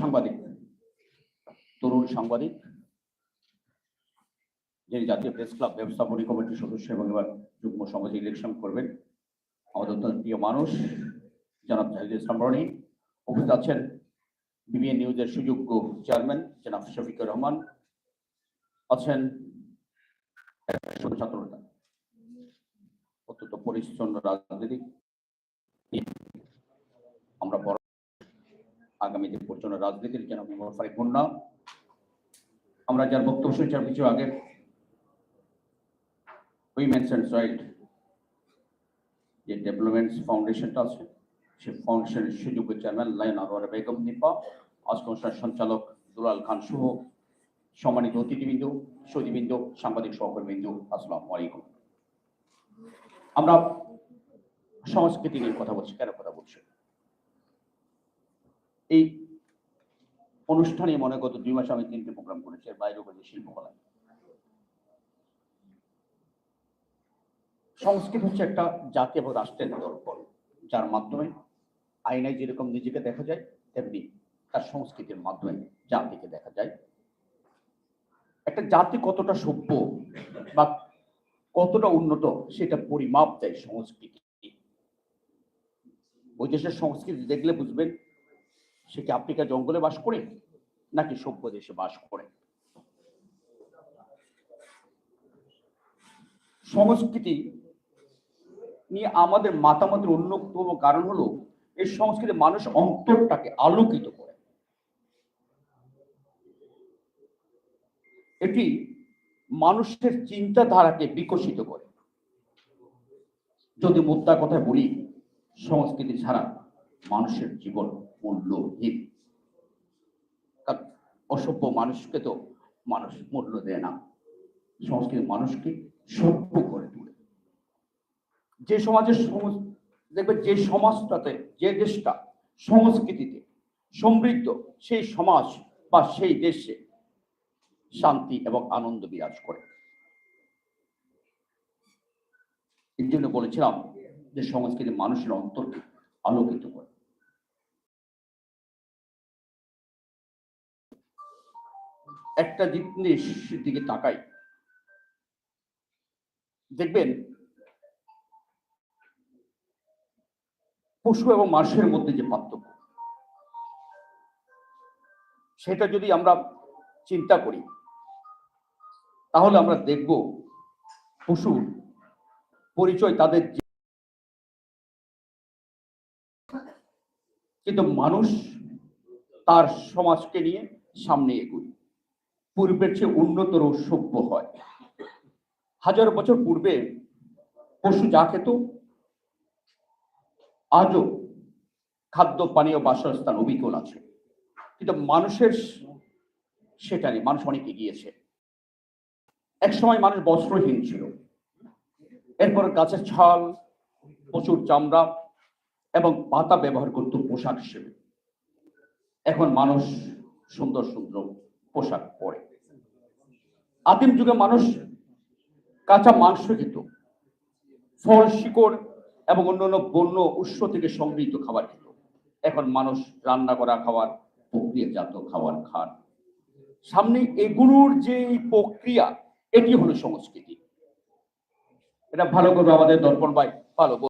সাংবাদিক। তরুণ সাংবাদিক, যিনি জাতীয় প্রেস ক্লাব ব্যবস্থাপনী কমিটির সদস্য এবং এবার যুগ্ম সমাজে ইলেকশন করবেন। আমাদের অত্যন্ত প্রিয় মানুষ, জনাব জাহিদ ইসলাম রনি। উপস্থিত আছেন বিবিএন নিউজের সুযোগ্য চেয়ারম্যান, জনাব শফিকুর রহমান। আছেন ছাত্র নেতা অত্যন্ত পরিচ্ছন্ন রাজনীতি আমরা বড় আগামী যে পরিচালনা রাজনীতির যেন ফারিক মুন্না। আমরা যার বক্তব্য শুনছিলাম কিছু আগে উইমেন্স অ্যান্ড চাইল্ড যে ডেভেলপমেন্ট ফাউন্ডেশনটা আছে, সে ফাউন্ডেশনের সুযোগ্য চেয়ারম্যান লাইন আনোয়ার বেগম নিপা আজকে অনুষ্ঠানের সঞ্চালক দুলাল খান সহ সম্মানিত অতিথিবৃন্দ, সতীবৃন্দ, সাংবাদিক সহকর্মীবৃন্দ, আসসালামু আলাইকুম। আমরা সংস্কৃতি নিয়ে কথা বলছি, কেন কথা বলছি? এই অনুষ্ঠানে মনে গত দুই মাসে আমি তিনটে প্রোগ্রাম করেছি এর বাইরেও করেছি শিল্পকলা। সংস্কৃত হচ্ছে একটা জাতি এবং রাষ্ট্রের দর্পণ যার মাধ্যমে আইনায় যেরকম নিজেকে দেখা যায়, তেমনি তার সংস্কৃতির মাধ্যমে জাতিকে দেখা যায়। একটা জাতি কতটা সভ্য বা কতটা উন্নত, সেটা পরিমাপ দেয় সংস্কৃতি। ওই দেশের সংস্কৃতি দেখলে বুঝবেন সে কি আফ্রিকা জঙ্গলে বাস করে নাকি সভ্য দেশে বাস করে? সংস্কৃতি নিয়ে আমাদের মাতামাতির অন্যতম কারণ হলো এই সংস্কৃতি মানুষ অন্তরটাকে আলোকিত করে। এটি মানুষের চিন্তাধারাকে বিকশিত করে। যদি মুদ্রা কথা বলি, সংস্কৃতি ছাড়া মানুষের জীবন মূল্যহীন। কারণ অসভ্য মানুষকে তো মানুষ মূল্য দেয় না। সংস্কৃতি মানুষকে সভ্য করে তোলে। যে সমাজের সম- দেখবে যে সমাজটাতে, যে দেশটা, সংস্কৃতিতে সমৃদ্ধ, সেই সমাজ বা সেই দেশে শান্তি এবং আনন্দ বিরাজ করে। এই জন্য বলেছিলাম যে সংস্কৃতি মানুষের অন্তরকে একটা জিনিসের দিকে তাকাই। দেখবেন পশু এবং মানুষের মধ্যে যে পার্থক্য, সেটা যদি আমরা চিন্তা করি, তাহলে আমরা দেখব পশুর পরিচয় তাদের কিন্তু মানুষ তার সমাজকে নিয়ে সামনে এগুই পূর্বের চেয়ে উন্নতর সভ্য হয়। হাজার বছর পূর্বে পশু যা খেত, আজও খাদ্য, পানীয়, বাসস্থান অবিকল আছে। কিন্তু মানুষের সেটা নেই, মানুষ অনেক এগিয়েছে। এক সময় মানুষ বস্ত্রহীন ছিল। এরপর গাছের ছাল, প্রচুর চামড়া এবং পাতা ব্যবহার করত পোশাক হিসেবে। এখন মানুষ সুন্দর সুন্দর পোশাক পরে। আদিম যুগে মানুষ কাঁচা মাংস খেত, ফল, শিকড় এবং অন্যান্য বন্য উৎস থেকে সমৃদ্ধ খাবার খেত। এখন মানুষ রান্না করা খাবার প্রক্রিয়াজাত খাবার খান। সামনে এগুলোর যে প্রক্রিয়া, এটি হলো সংস্কৃতি। এটা ভালো করবে আমাদের দর্পণ ভাই, ভালো